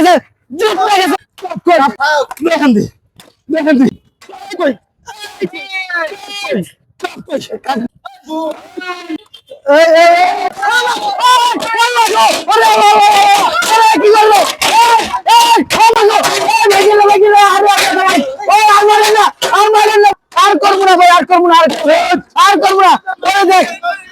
গেছে জিততে গেছে দেখেন দি দেখেন দি কই এই এই কি করল করব না আর করব না ওরে দেখ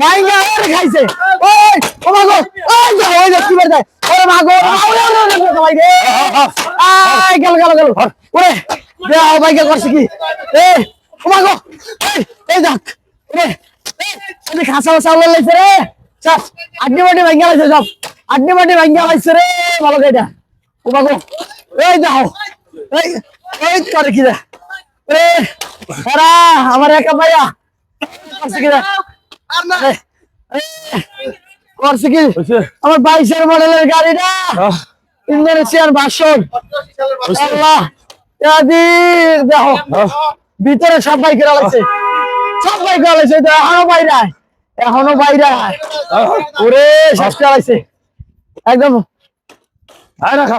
ভাইঙ্গা ওরে খাইছে। ওই ও মাগো ওই যা ওই যা কি যায় ওরে মাগো ওরে ওরে ওরে ভাই রে আই গেল গেল গেল। ওরে দে আও ভাইকে করছে কি? এ ও মাগো এই, এই দেখ ওরে এই খাসা খাসা লাইছে রে। চাপ আড্ডি বাড্ডি ভাঙ্গা লাইছে সব আড্ডি বাড্ডি ভাঙ্গা লাইছে রে ভালো কইটা ও মাগো এই দাও এই এই করে কি রে? আমার একা ভাইয়া। করছে কি আমার বাইশের মডেলের গাড়িটা। ইন্দোনেশিয়ার ভাষণ আল্লাহ। দেখো। ভিতরে সব বাইক লাগছে সব বাইক লাগছে এখনও বাইরে এখনও বাইরে ওরে শেষ চালাইছে একদম। আয় রাখা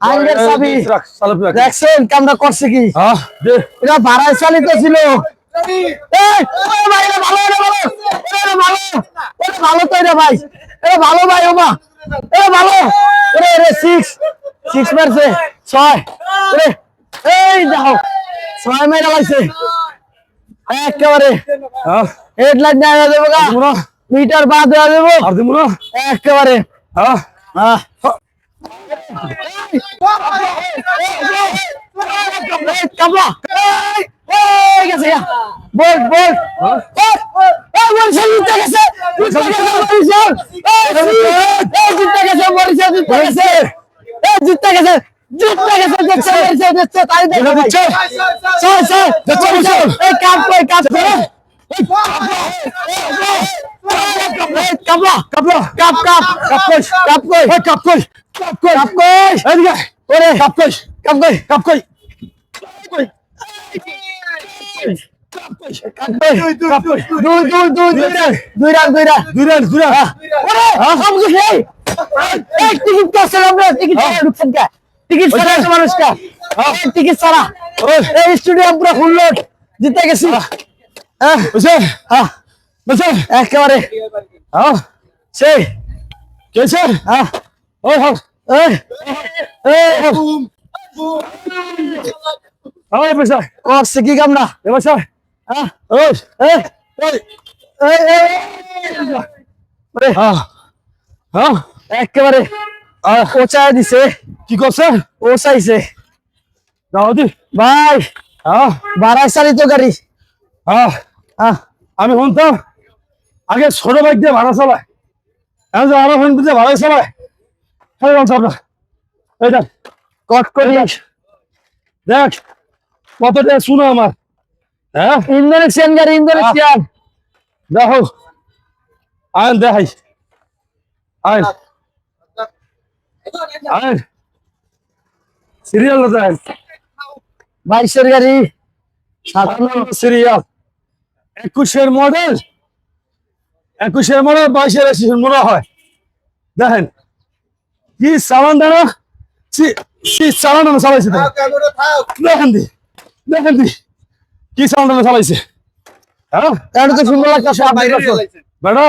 হাঙ্গের চাবি দেখছেন কামটা করছে কি? এটা ভাড়ায় চালিত ছিল। ভালো, তো এটা ভাই, এটা ভালো ভাই, ওমা, এটা ভালো, মারছে, ছয়, ওরে, এই দেখো, ছয় মেরে লাগছে, একেবারে, হেডলাইট হয়ে যাব গা, মিটার বাদ হয়ে যাব, একেবারে, এই, কামলা, গেছে বল, বল, জিতে গেছে, জিতে গেছে এই, জিতে গেছে জিতে গেছে, জিতে গেছে, জিতে গেছে, জিতছে, তাই দেখো ভাই। ছয়, ছয়, বরিশাল, এই, কাপ কই, কাপ এই, এই, কাপলা, কাপ, কাপ, কাপ কই, কাপ কই, কাপ কই, কাপ কই, এদিকে, ওরে, কাপ কই, কাপ কই, কাপ কই, দুই দুই দুই দুই দুই রান দুই রান দুই রান দুই রান ওরে সব কিছু এই এই টিকিট ছাড়া কে টিকিট ছাড়া কে স্টুডিয়াম পুরো ফুল লোড জিতে গেছি হ্যাঁ হ্যাঁ একেবারে হ্যাঁ সেই কেছে হ্যাঁ ওই হ্যাঁ এই এই করছে কি কাম না এ বসা হ্যাঁ দিছে। কি করছে? ওচাইছে দাওদি ভাই হ্যাঁ বারাই চালিত গাড়ি। হ্যাঁ হ্যাঁ আমি শুনতাম, আগে ছোট বাইক দিয়ে ভাড়া চালায়। এখন ফোন দিয়ে ভাড়া চালায়। হ্যাঁ বলছে আপনার এই দেখ কট করি দেখ কতটা শুনো আমার হ্যাঁ ইন্দোনেশিয়ান গাড়ি ইন্দোনেশিয়ান দেখো আইন দেখাই আইন আইন সিরিয়াল দেখাই বাইশের গাড়ি সাতান্ন সিরিয়াল একুশের মডেল একুশের মডেল বাইশের রেজিস্ট্রেশন মনে হয় দেখেন আমি চালাইছি দেখেন। দেখেন দি কি চালান আমি চালাইছে হ্যাঁ? এটা তো সুন্দর লাগছে বেটা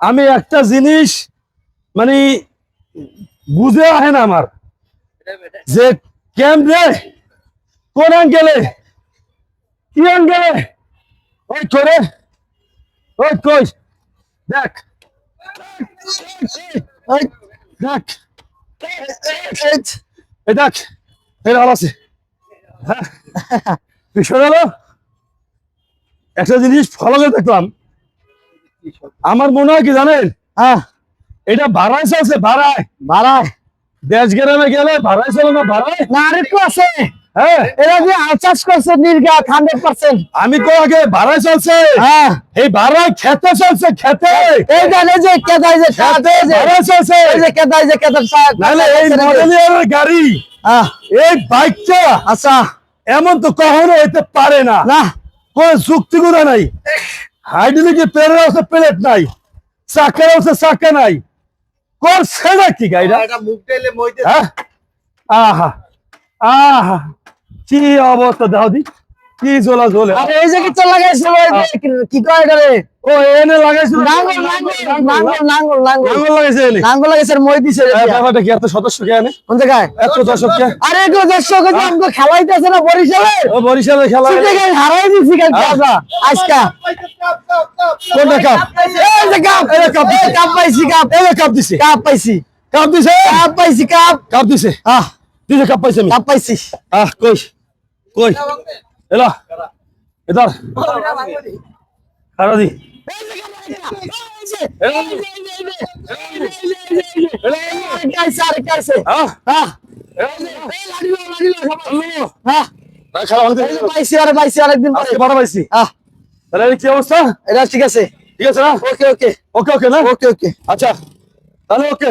আমি একটা জিনিস মানে বুঝে আহে না আমার। যে ক্যাম্প রে কোন অ্যাঙ্গেলে কি অ্যাঙ্গেলে? ওই করে ওই কই দেখ। দেখ। এই দেখ এই ভালো আছে। হ্যাঁ। বিষয় হলো একটা জিনিস ফলো করে দেখলাম। আমার মনে হয় কি জানেন হ্যাঁ। এটা ভাড়ায় চলছে ভাড়ায় ভাড়ায় দেশ গ্রামে গেলে ভাড়ায় চলে না ভাড়ায় না আরেকটু আছে। হ্যাঁ। এরা যে আল করছে নির্গাত হান্ড্রেড পার্সেন্ট আমি তো আগে ভাড়াই চলছে? হ্যাঁ। এই ভাড়াই খেতে চলছে খেতে। এই যে কেদাই যে সাত, যে। চলছে। এই যে কেদাই যে কেদার সাত, নাহলে এই মডেলের গাড়ি এই বাইকটা আচ্ছা। এমন তো কখনো হইতে পারে না। না। কোন যুক্তি কথা নাই। হাইড্রোলিকে প্লেটের অবস্থা প্লেট নাই। চাকার অবস্থা চাকা নাই। করছে না কি গাড়িটা এটা মুখ টেলে মইতে হ্যাঁ? আহা। আহা কি অবস্থা দাও দি কি জ্বলে আরে এই যে কি তো লাগাইছিল ওই কি- কয় করে ও এনে লাগাইছিল। নাঙ্গল নাঙ্গল নাঙ্গল নাঙ্গল নাঙ্গল লাগাইছে এনে। নাঙ্গল লাগাইছে মই দিছে এই। ব্যাপারটা কি এত সদস্য কে আনে কোন জায়গায়? এত দর্শক কে? আরে এগুলো দর্শক যে আমাকে খেলাইতেছে না বরিশালে? ও বরিশালের খেলা ছুটে গিয়ে হারাই দিছি হ্যাঁ। আমরা আজকা। কোনটা কাপ? এই যে কাপ। এই কাপ কাপ পাইছি কাপ। এই কাপ দিছে। কাপ পাইছি। কাপ দিছে। কাপ পাইছি কাপ। কাপ দিছে। আহ। দিছে কাপ পাইছে আমি? কাপ পাইছি আহ কই? কই? এলা। এদার খারা দি খেলা ভাঙতে এই যে পাইছি আরে পাইছি আরেকদিন পরে আজকে বারো তাহলে এই কি অবস্থা? এটা ঠিক আছে। ঠিক আছে না? ওকে ওকে ওকে ওকে না? ওকে ওকে আচ্ছা। তাহলে ওকে